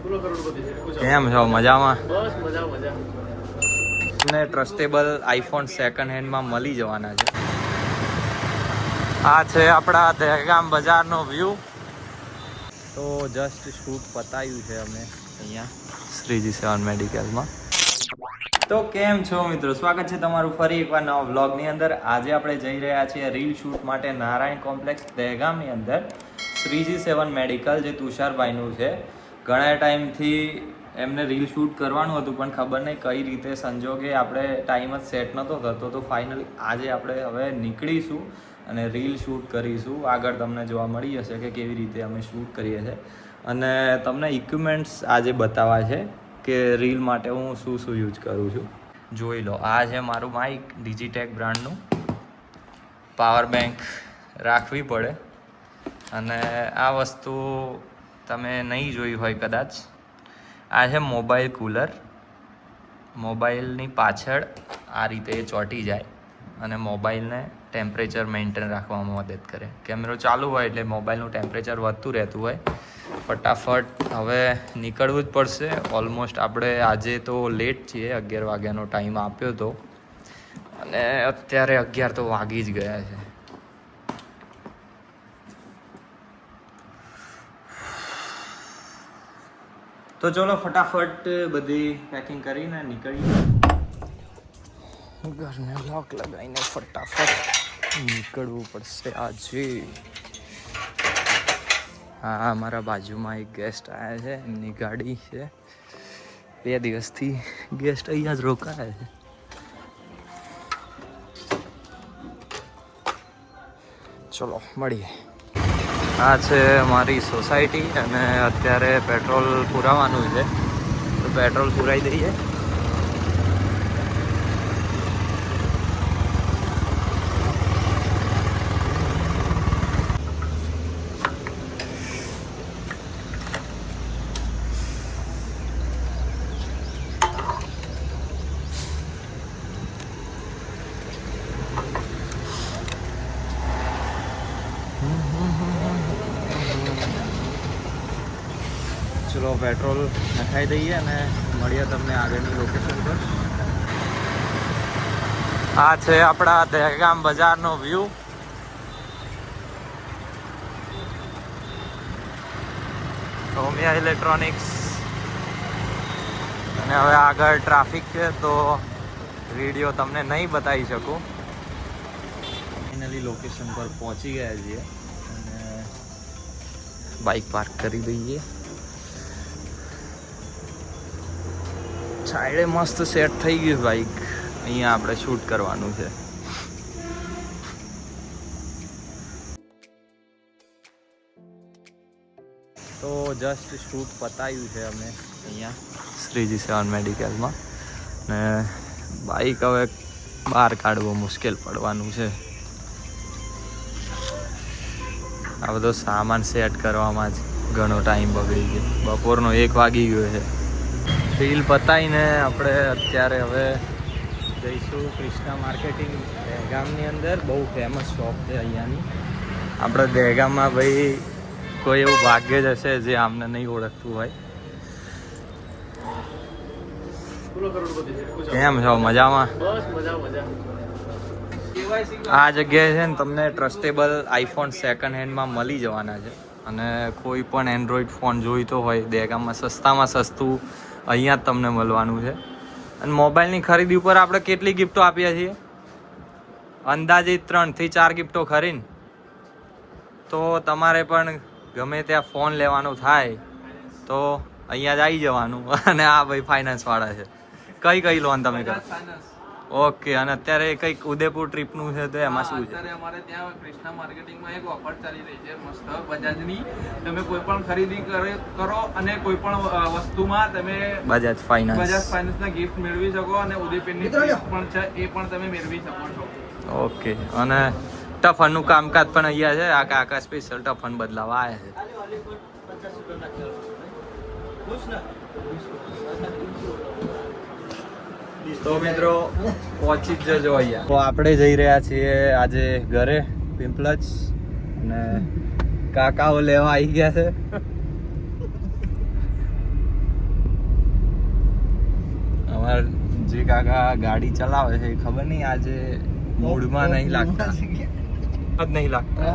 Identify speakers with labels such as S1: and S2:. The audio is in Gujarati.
S1: કેમ છો? મજામાં?
S2: બસ મજા મજા.
S1: ને ટ્રસ્ટેબલ આઈફોન સેકન્ડ હેન્ડમાં મળી જવાના છે. આ છે આપણા દહેગામ બજારનો વ્યૂ. તો જસ્ટ શૂટ પતાવ્યું છે અમે અહીંયા શ્રીજી સેવન મેડિકલમાં. તો કેમ છો મિત્રો? સ્વાગત છે તમારું ફરી એકવાર નવા વ્લોગની અંદર. આજે આપણે જઈ રહ્યા છીએ રીલ શૂટ માટે નારાયણ કોમ્પ્લેક્સ દહેગામની અંદર. શ્રીજી સેવન મેડિકલ જે તુષારભાઈનું છે. ઘણા ટાઈમથી એમને રીલ શૂટ કરવાનું હતું, પણ ખબર નહીં કઈ રીતે સંજોગે આપણે ટાઈમ જ સેટ નહોતો થતો, તો ફાઇનલી આજે આપણે હવે નીકળીશું અને રીલ શૂટ કરીશું. આગળ તમને જોવા મળી જશે કે કેવી રીતે અમે શૂટ કરીએ છીએ. અને તમને ઇક્વિપમેન્ટ્સ આજે બતાવવા છે કે રીલ માટે હું શું શું યુઝ કરું છું. જોઈ લો, આ છે મારું માઇક ડિજીટેક બ્રાન્ડનું પાવર બેંક રાખવી પડે. અને આ વસ્તુ તમે નહીં જોઈ હોય કદાચ. આ છે મોબાઈલ કુલર. મોબાઈલની પાછળ આ રીતે એ ચોંટી જાય અને મોબાઈલને ટેમ્પરેચર મેન્ટેન રાખવામાં મદદ કરે. કેમેરો ચાલુ હોય એટલે મોબાઈલનું ટેમ્પરેચર વધતું રહેતું હોય. ફટાફટ હવે નીકળવું જ પડશે. ઓલમોસ્ટ આપણે આજે તો લેટ છીએ, અગિયાર વાગ્યાનો ટાઈમ આપ્યો હતો અને અત્યારે અગિયાર તો વાગી જ ગયા છે. તો ચલો ફટાફટ બધી પેકિંગ કરીને નીકળીએ. ઘરને લોક લગાવીને ફટાફટ નીકળવું પડશે આજે. હા, મારા બાજુમાં એક ગેસ્ટ આવ્યા છે, એમની ગાડી છે. બે દિવસથી ગેસ્ટ અહીંયા જ રોકાયા છે. ચલો, મળીએ. આ છે મારી સોસાયટી અને અત્યારે પેટ્રોલ પુરાવાનું છે. તો પેટ્રોલ પુરાઈ દઈએ. ચલો પેટ્રોલ નખાઈ દઈએ અને મળીએ તમને આગળની લોકેશન પર. આ છે આપણા દહેગામ બજારનો વ્યૂ સોમિયા ઇલેક્ટ્રોનિક્સ અને હવે આગળ ટ્રાફિક છે, તો વીડિયો તમને નહીં બતાવી શકું. ફાઇનલી લોકેશન પર પહોંચી ગયા છીએ. અને બાઇક પાર્ક કરી દઈએ. સાઈડે મસ્ત સેટ થઈ ગયું બાઈક અહીંયા આપણે શૂટ કરવાનું છે. તો જસ્ટ શૂટ પતાવ્યું છે અમે અહીંયા શ્રીજી સેવન મેડિકલમાં. ને બાઈક હવે બહાર કાઢવું મુશ્કેલ પડવાનું છે. આ બધો સામાન સેટ કરવામાં જ ઘણો ટાઈમ બગડી ગયો. બપોરનો એક વાગી ગયો છે. રીલ પતાવીને આપણે અત્યારે હવે જઈશું કૃષ્ણા માર્કેટિંગ દહેગામની અંદર. બહુ ફેમસ શોપ છે અહીંયાની. આપણે દહેગામમાં ભાઈ કોઈ એવું ભાગ્ય જ હશે જે આમને નહીં ઓળખતું હોય. કેમ છો? મજામાં? આ જગ્યાએ છે ને તમને ટ્રસ્ટેબલ આઈફોન સેકન્ડ હેન્ડમાં મળી જવાના છે. અને કોઈ પણ એન્ડ્રોઈડ ફોન જોઈતો હોય દહેગામમાં સસ્તામાં સસ્તું અહીંયા જ તમને મળવાનું છે. અને મોબાઈલની ખરીદી ઉપર આપણે કેટલી ગિફ્ટો આપીએ છીએ? અંદાજિત ત્રણથી ચાર ગિફ્ટો ખરીને. તો તમારે પણ ગમે ત્યાં ફોન લેવાનો થાય, તો અહીંયા જ આવી જવાનું. અને આ ભાઈ ફાઇનાન્સવાળા છે. કઈ કઈ લોન તમે કરો? ઓકે અને અત્યારે કંઈક ઉદયપુર ટ્રીપનું છે તો એમાં શું છે?
S3: અત્યારે અમારે ત્યાં કૃષ્ણા માર્કેટિંગમાં એક ઓફર ચાલી રહી છે મસ્ત બજાજની. તમે કોઈ પણ ખરીદી કરે કરો અને કોઈ પણ વસ્તુમાં તમે
S1: બજાજ
S3: બજાજ
S1: ફાઇનાન્સ
S3: ના ગિફ્ટ મેળવી શકો અને ઉદયપુરની પણ છે એ પણ તમે મેળવી શકો છો.
S1: ઓકે અને ટફનનું કામકાજ પણ અહીંયા છે આ કાકા સ્પેશિયલ ટફન બદલાવા આવ્યા છે. તો મિત્રો પહોંચી જ જજો અહીંયા. તો આપણે જઈ રહ્યા છીએ આજે ઘરે પિમ્પલજ અને કાકાઓ લેવા આવી ગયા છે. અમાર જે કાકા ગાડી ચલાવે છે ખબર નહીં આજે મૂડમાં નહીં લાગતા. જ નહીં લાગતા.